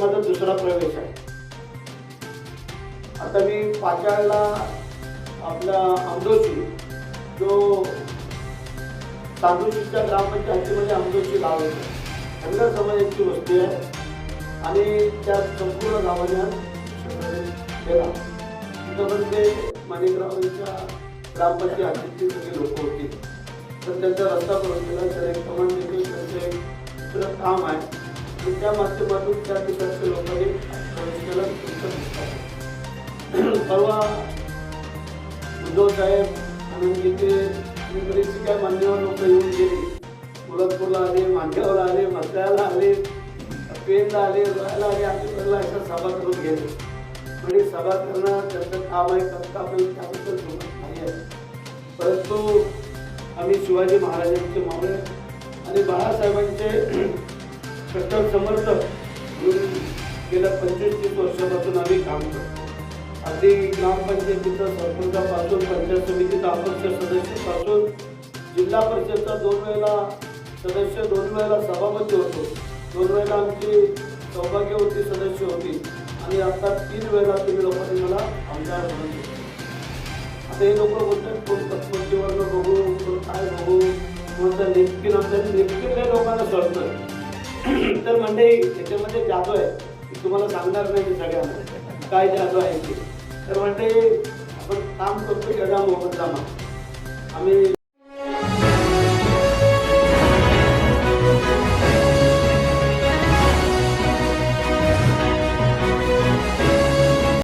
माझा दुसरा प्रवेश आहे. आता मी पाचाळला आपला आमदोशी जो तांदोशीच्या ग्रामपंचायतीमध्ये आमदोशी गाव आहे. हंगर समाजाची वस्ती आहे. आणि त्या संपूर्ण गावाने केला तिथं म्हणजे माणिकरावांच्या ग्रामपंचायतीची सगळी लोक होती. तर त्यांचा रस्ता करून दिला. तर एक कमांड देखील त्यांचे दुसरं काम आहे. त्या माध्यमातून त्या ठिकाणच्या लोकांनी प्रवेश परवा उद्धव साहेब आनंद गीते आणि बरीचशी काय मान्यवर लोक येऊन गेले. मुलतपूरला आले मांड्यावर आले मसाळ्याला आले पेनला आले रोहायला आले आजीकडला अशा सभा करून गेले. म्हणजे सभा करणं त्यांचं काम आहे करता पण त्याबद्दल नाही आहे. परंतु आम्ही शिवाजी महाराजांचे मावळे आणि बाळासाहेबांचे कट्टर समर्थक म्हणून गेल्या पंचेचाळीस वर्षापासून आम्ही काम करतो. अगदी ग्रामपंचायतीचा सरपंचापासून पंचायत समितीचा अपक्ष सदस्यापासून जिल्हा परिषदचा दोन वेळेला सदस्य दोन वेळेला सभापती होतो. दोन वेळेला आमची सौभाग्यवती सदस्य होती. आणि आता तीन वेळेला तुम्ही लोकांनी मला आमदार म्हणून आता हे लोक बोलतात तर मंडळी याच्यामध्ये जादू आहे की तुम्हाला सांगणार नाही सगळ्यांना. काय जादू आहे ते. तर म्हणजे आपण काम करतो जगा मोहम्मद जामा. आम्ही